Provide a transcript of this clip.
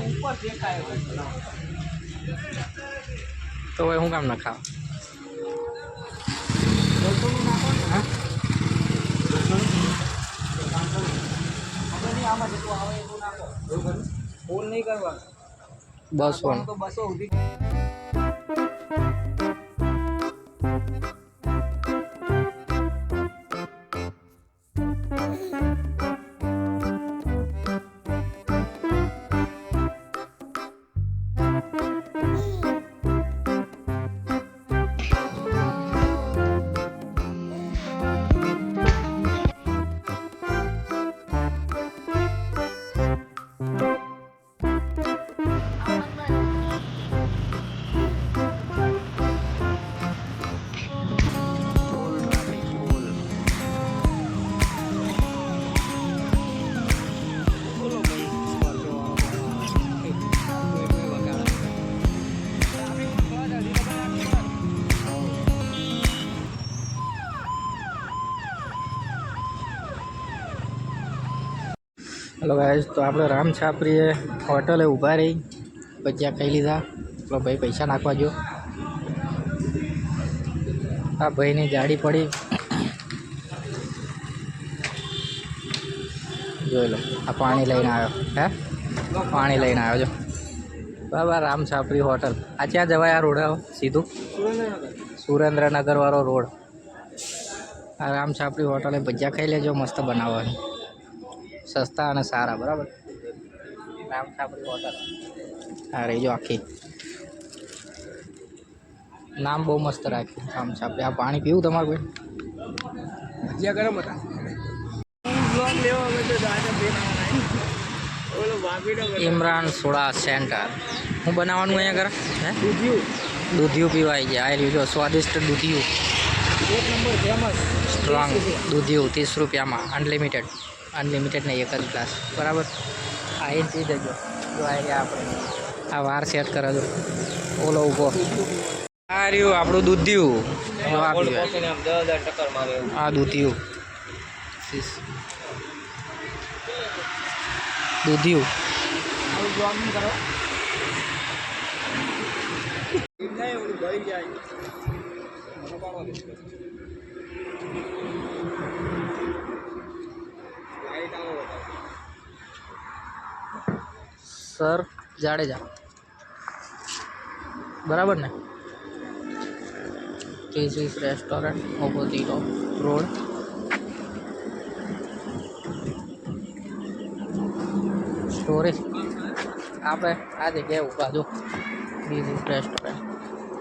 ઉપર દેખાય તો હવે હું કામ ના ખાવ? બસો બસો ને હલો ગાઈસ તો આપણે રામ છાપરીએ હોટલે ઊભા રહી. ભજીયા ખાઈ લીધા. પેલો ભાઈ, પૈસા નાખવા ગયો આ ભાઈની ગાડી પડી. જોઈ લો, આ પાણી લઈને આવ્યો. હે? પાણી લઈને આવ્યો જો. બરાબર રામ છાપરી હોટલ. આ ક્યાં જવાય આ રોડ? સીધું? સુરેન્દ્રનગરવાળો સુરેન્દ્રનગર વાળો રોડ. આ રામ છાપરી હોટલે ભજીયા ખાઈ લેજો, મસ્ત બનાવવાની. સસ્તા અને સારા બરાબર રામ છાપરી હોટલ હા રહી જો આખી નામ બહુ મસ્ત રાખ્યું રામ છાપરી આ પાણી પીવું તમારે કોઈ ભજીયા ગરમ હતા બ્લોગ લેવા અમે તો દાદા બેન ઓલો વાપીનો ઇમરાન સોડા સેન્ટર હું બનાવવાનું અહીંયા કરે હે દૂધિયું દૂધિયું પીવાય છે આ લીધો સ્વાદિષ્ટ દૂધિયું એક નંબર ફેમસ સ્ટ્રોંગ દૂધિયું ત્રીસ રૂપિયામાં અનલિમિટેડ અનલિમિટેડ નહીં એક જ ગ્લાસ બરાબર? આ એ પી દેજો જો આ રહ્યા આપણે. આ વાર સેટ કરે જો ઓલો ઊભો આ રહ્યું આપણું દૂધિયું. આ દૂધિયું. દૂધિયું. કરો. સર જાડેજા બરાબર ને cheese restaurant opposite of road storage આપણે આ જગ્યાએ ઊભા જો ચીઝ રેસ્ટોરન્ટ